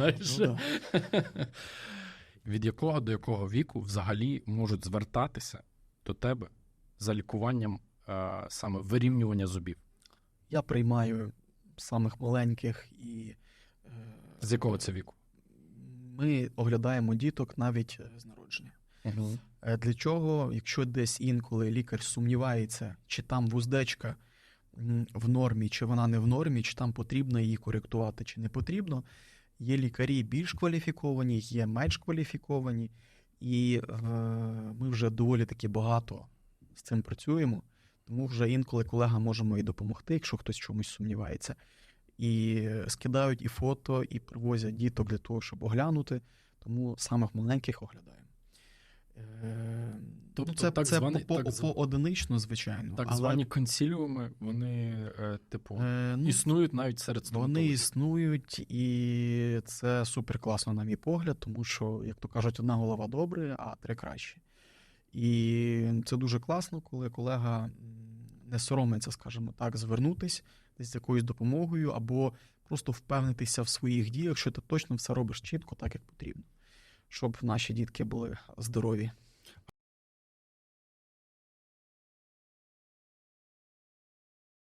Знаєш? Ну, Від якого до якого віку взагалі можуть звертатися до тебе за лікуванням е, саме вирівнювання зубів? Я приймаю самих маленьких і е, З якого це віку? ми оглядаємо діток навіть е, з народження. Е, Для чого, якщо десь інколи лікар сумнівається, чи там вуздечка в нормі, чи вона не в нормі, чи там потрібно її коректувати, чи не потрібно. Є лікарі більш кваліфіковані, є менш кваліфіковані, і е, ми вже доволі таки багато з цим працюємо. Тому вже інколи колегам можемо і допомогти, якщо хтось чомусь сумнівається. І скидають і фото, і привозять діток для того, щоб оглянути. Тому самих маленьких оглядаємо. Тобто ну, це так це званий- по, так по, поодинично, звичайно. Так але, звані консіліуми, вони, е, типу, е, ну, існують навіть серед вони існують, і це супер класно, на мій погляд, тому що, як то кажуть, одна голова добре, а три краще. І це дуже класно, коли колега не соромиться, скажімо так, звернутись десь з якоюсь допомогою, або просто впевнитися в своїх діях, що ти точно все робиш чітко, так як потрібно, щоб наші дітки були здорові.